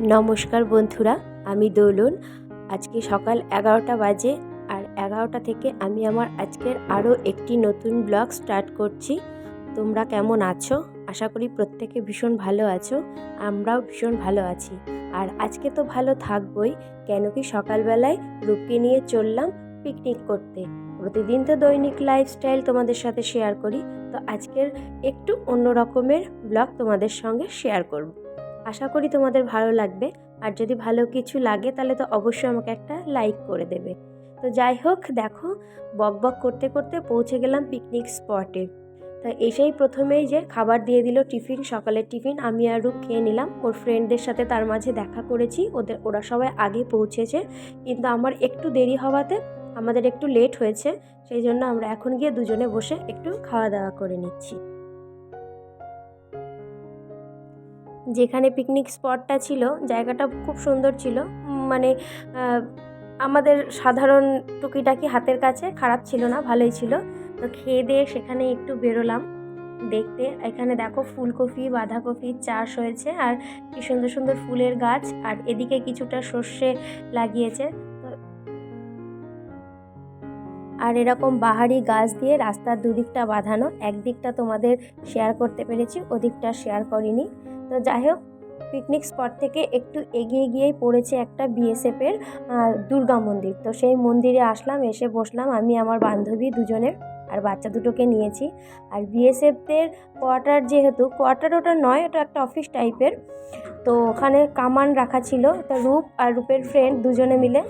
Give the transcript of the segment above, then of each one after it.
নমস্কার বন্ধুরা, আমি দোলন। আজকে সকাল এগারোটা বাজে আর এগারোটা থেকে আমি আমার আজকের আরও একটি নতুন ব্লগ স্টার্ট করছি। তোমরা কেমন আছো? আশা করি প্রত্যেকে ভীষণ ভালো আছো, আমরাও ভীষণ ভালো আছি। আর আজকে তো ভালো থাকবই, কেন কি সকালবেলায় রূপকে নিয়ে চললাম পিকনিক করতে। প্রতিদিন তো দৈনিক লাইফস্টাইল তোমাদের সাথে শেয়ার করি। তো আজকের একটু অন্য রকমের ব্লগ তোমাদের সঙ্গে শেয়ার করব। আশা করি তোমাদের ভালো লাগবে। আর যদি ভালো কিছু লাগে, তাহলে তো অবশ্যই আমাকে একটা লাইক করে দেবে। তো যাই হোক, দেখো, বক বক করতে করতে পৌঁছে গেলাম পিকনিক স্পটে তা এসেই প্রথমেই যে খাবার দিয়ে দিল টিফিন, সকালের টিফিন, আমি আর রূপ খেয়ে নিলাম। ওর ফ্রেন্ডদের সাথে তার মাঝে দেখা করেছি। ওদের, ওরা সবাই আগে পৌঁছেছে। কিন্তু আমার একটু দেরি হওয়াতে আমাদের একটু লেট হয়েছে। সেই জন্য আমরা এখন গিয়ে দুজনে বসে একটু খাওয়া দাওয়া করে নিচ্ছি। যেখানে পিকনিক স্পটটা ছিল, জায়গাটা খুব সুন্দর ছিল। মানে আমাদের সাধারণ টুকিটাকি হাতের কাছে খারাপ ছিল না, ভালোই ছিল। তো খেয়ে দিয়ে সেখানে একটু বেরোলাম। দেখতে, এখানে দেখো ফুলকপি, বাঁধাকপি চাষ হয়েছে, আর কি সুন্দর সুন্দর ফুলের গাছ। আর এদিকে কিছুটা সর্ষে লাগিয়েছে। আর এরকম বাহারি গাছ দিয়ে রাস্তার দুদিকটা বাঁধানো, একদিকটা তোমাদের শেয়ার করতে পেরেছি, ওদিকটা শেয়ার করিনি। তো যাই হোক পিকনিক স্পট থেকে একটু এগিয়ে গিয়েই পড়েছে একটা বিএসএফের দুর্গা মন্দির। তো সেই মন্দিরে আসলাম, এসে বসলাম, আমি, আমার বান্ধবী দুজনে আর বাচ্চা দুটোকে নিয়েছি। আর বিএসএফদের কোয়ার্টার যেহেতু, কোয়ার্টার ওটা নয়, ওটা একটা অফিস টাইপের। তো ওখানে কামান রাখা ছিল, তো রূপ আর রূপের ফ্রেন্ড দুজনে মিলে।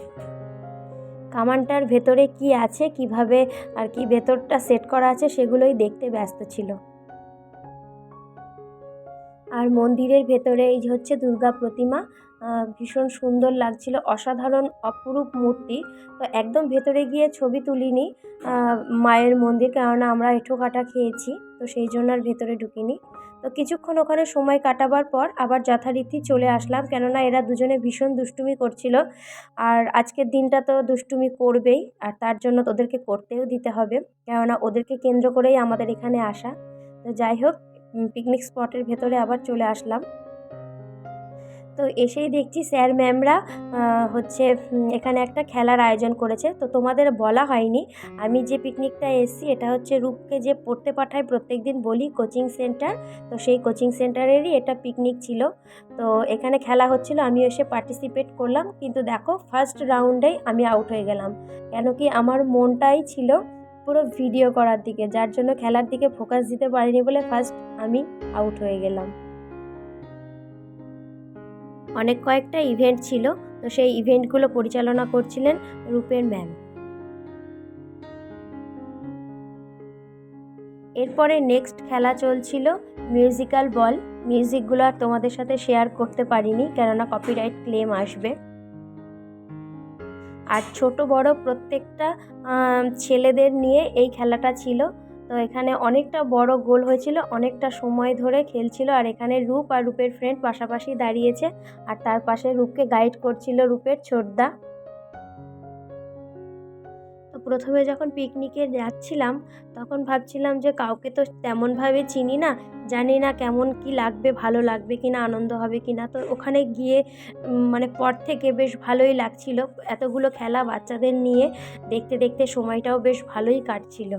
কামানটার ভেতরে কি আছে, কীভাবে আর কি ভেতরটা সেট করা আছে সেগুলোই দেখতে ব্যস্ত ছিল। আর মন্দিরের ভেতরে এই হচ্ছে দুর্গা প্রতিমা ভীষণ সুন্দর লাগছিল, অসাধারণ, অপরূপ মূর্তি। তো একদম ভেতরে গিয়ে ছবি তুলিনি মায়ের মন্দির কেননা আমরা এঁঠো কাটা খেয়েছি, তো সেই জন্য আর ভেতরে ঢুকিনি। তো কিছুক্ষণ ওখানে সময় কাটাবার পর আবার যথারীতি চলে আসলাম। কেননা এরা দুজনে ভীষণ দুষ্টুমি করছিল। আর আজকের দিনটা তো দুষ্টুমি করবেই, আর তার জন্য তোদেরকে করতেও দিতে হবে। কেননা ওদেরকে কেন্দ্র করেই আমাদের এখানে আসা। তো যাই হোক পিকনিক স্পটের ভেতরে আবার চলে আসলাম। তো এসেই দেখছি স্যার ম্যামরা হচ্ছে এখানে একটা খেলার আয়োজন করেছে। তো তোমাদের বলা হয়নি। আমি যে পিকনিকটা এসেছি, এটা হচ্ছে রূপকে যে পড়তে পাঠায় প্রত্যেক দিন বলি কোচিং সেন্টার। তো সেই কোচিং সেন্টারেরই এটা পিকনিক ছিল। তো এখানে খেলা হচ্ছিল আমি এসে পার্টিসিপেট করলাম। কিন্তু দেখো ফার্স্ট রাউন্ডেই আমি আউট হয়ে গেলাম। কেন কি আমার মনটাই ছিল পুরো ভিডিও করার দিকে, যার জন্য খেলার দিকে ফোকাস দিতে পারিনি বলে ফার্স্ট আমি আউট হয়ে গেলাম। অনেক কয়েকটা ইভেন্ট ছিল, তো সেই ইভেন্টগুলো পরিচালনা করছিলেন রূপের ম্যাম। এরপরে নেক্সট খেলা চলছিল মিউজিক্যাল বল মিউজিকগুলো আর তোমাদের সাথে শেয়ার করতে পারিনি, কেননা কপিরাইট ক্লেম আসবে। আর ছোট বড় প্রত্যেকটা ছেলেদের নিয়ে এই খেলাটা ছিল। তো এখানে অনেকটা বড় গোল হয়েছিল, অনেকটা সময় ধরে খেলছিল আর এখানে রূপ আর রূপের ফ্রেন্ড পাশাপাশি দাঁড়িয়েছে আর তার পাশে রূপকে গাইড করছিল রূপের ছোটদা। তো প্রথমে যখন পিকনিকে যাচ্ছিলাম, তখন ভাবছিলাম যে কাউকে তো তেমনভাবে চিনি না, জানি না কেমন কি লাগবে, ভালো লাগবে কি না আনন্দ হবে কি না তো ওখানে গিয়ে মানে পর থেকে বেশ ভালোই লাগছিল। এতগুলো খেলা বাচ্চাদের নিয়ে দেখতে দেখতে সময়টাও বেশ ভালোই কাটছিল।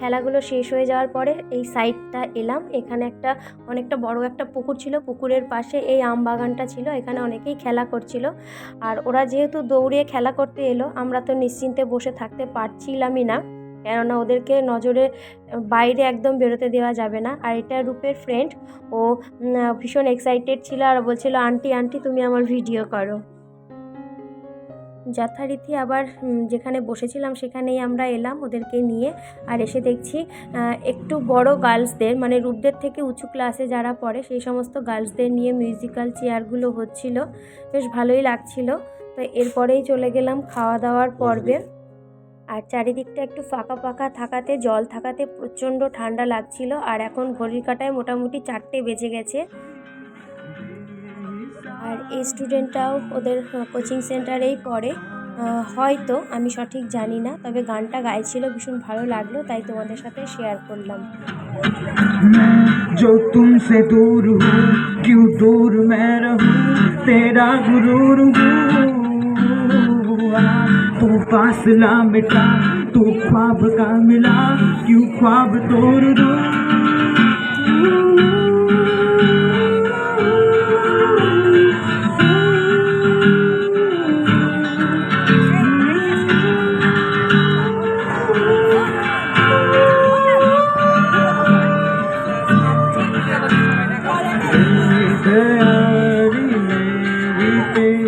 খেলাগুলো শেষ হয়ে যাওয়ার পরে এই সাইডটা এলাম। এখানে একটা অনেকটা বড় একটা পুকুর ছিল। পুকুরের পাশে এই আম বাগানটা ছিল। এখানে অনেকেই খেলা করছিল। আর ওরা যেহেতু দৌড়ে খেলা করতে এলো, আমরা তো নিশ্চিন্তে বসে থাকতে পারছিলামই না। কেননা ওদেরকে নজরে বাইরে একদম বেরোতে দেওয়া যাবে না। আর এটা রূপের ফ্রেন্ড ও ভীষণ এক্সাইটেড ছিল আর বলছিল, আন্টি আন্টি, তুমি আমার ভিডিও করো। যথারীতি আবার যেখানে বসেছিলাম সেখানেই আমরা এলাম ওদেরকে নিয়ে। আর এসে দেখছি একটু বড় গার্লসদের মানে রূপদের থেকে উঁচু ক্লাসে যারা পড়ে সেই সমস্ত গার্লসদের নিয়ে মিউজিক্যাল চেয়ারগুলো হচ্ছিল। বেশ ভালোই লাগছিল। তো এরপরেই চলে গেলাম খাওয়া দাওয়ার পর্বে। আর চারিদিকটা একটু ফাঁকা ফাঁকা থাকাতে জল থাকাতে প্রচণ্ড ঠান্ডা লাগছিল। আর এখন ঘড়ির কাটায় মোটামুটি চারটে বেজে গেছে। আর এই স্টুডেন্টটাও ওদের কোচিং সেন্টারেই পড়ে হয়তো আমি সঠিক জানি না তবে গানটা গাইছিল ভীষণ ভালো লাগলো তাই তোমাদের সাথে শেয়ার করলাম मैं जो तुमसे दूर हूँ क्यों दूर मैं रहूँ तेरा गुरूर हूँ तू फासला मिटा तू ख्वाब का मिला क्यों ख्वाब तोड़ दूँ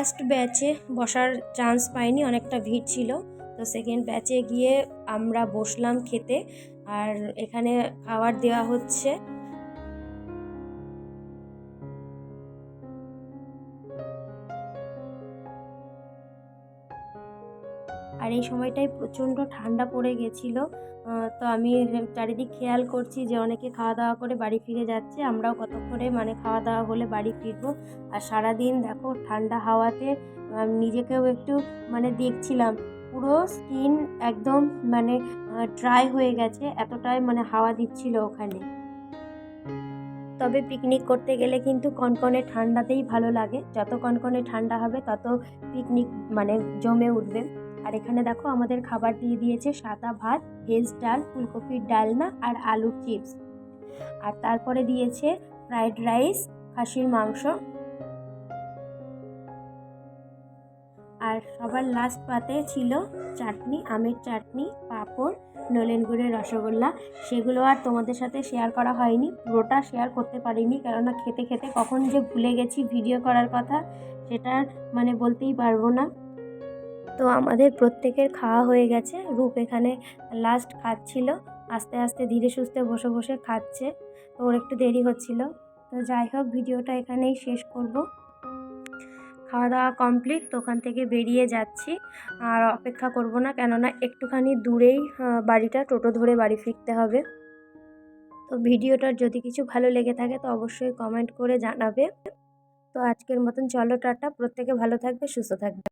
ফার্স্ট ব্যাচে বসার চান্স পাইনি, অনেকটা ভিড় ছিল। তো সেকেন্ড ব্যাচে গিয়ে আমরা বসলাম খেতে, আর এখানে খাবার দেওয়া হচ্ছে। আর এই সময়টায় প্রচণ্ড ঠান্ডা পড়ে গেছিল। তো আমি চারিদিক খেয়াল করছি যে অনেকে খাওয়া দাওয়া করে বাড়ি ফিরে যাচ্ছে। আমরাও কতক্ষণে মানে খাওয়া দাওয়া হলে বাড়ি ফিরবো। আর সারাদিন দেখো ঠান্ডা হাওয়াতে নিজেকেও একটু মানে দেখছিলাম। পুরো স্কিন একদম মানে ড্রাই হয়ে গেছে। এতটাই মানে হাওয়া দিচ্ছিল ওখানে। তবে পিকনিক করতে গেলে কিন্তু কনকনে ঠান্ডাতেই ভালো লাগে। যত কনকনে ঠান্ডা হবে তত পিকনিক মানে জমে উঠবে। আর এখানে দেখো আমাদের খাবার দিয়ে দিয়েছে সাদা ভাত, ভেজ ডাল, ফুলকপির ডালনা আর আলুর চিপস। আর তারপরে দিয়েছে ফ্রাইড রাইস, খাসির মাংস। আর সবার লাস্ট পাতে ছিল চাটনি, আমের চাটনি, পাঁপড়, নলেন গুড়ের রসগোল্লা। সেগুলো আর তোমাদের সাথে শেয়ার করা হয়নি, পুরোটা শেয়ার করতে পারিনি, কেননা খেতে খেতে কখন যে ভুলে গেছি ভিডিও করার কথা, সেটা মানে বলতেই পারব না। তো আমাদের প্রত্যেকের খাওয়া হয়ে গেছে। রূপ এখানে লাস্ট খাচ্ছিল। আস্তে আস্তে ধীরে সুস্থে বসে বসে খাচ্ছে। তো ওর একটু দেরি হচ্ছিল। তো যাই হোক, ভিডিওটা এখানেই শেষ করব। খাওয়া দাওয়া কমপ্লিট তো ওখান থেকে বেরিয়ে যাচ্ছি। আর অপেক্ষা করব না, কেননা একটুখানি দূরেই বাড়িটা, টোটো ধরে বাড়ি ফিরতে হবে। তো ভিডিওটার যদি কিছু ভালো লেগে থাকে, তো অবশ্যই কমেন্ট করে জানাবে। তো আজকের মতন চলো, টাটা। প্রত্যেকে ভালো থাকবে, সুস্থ থাকবে।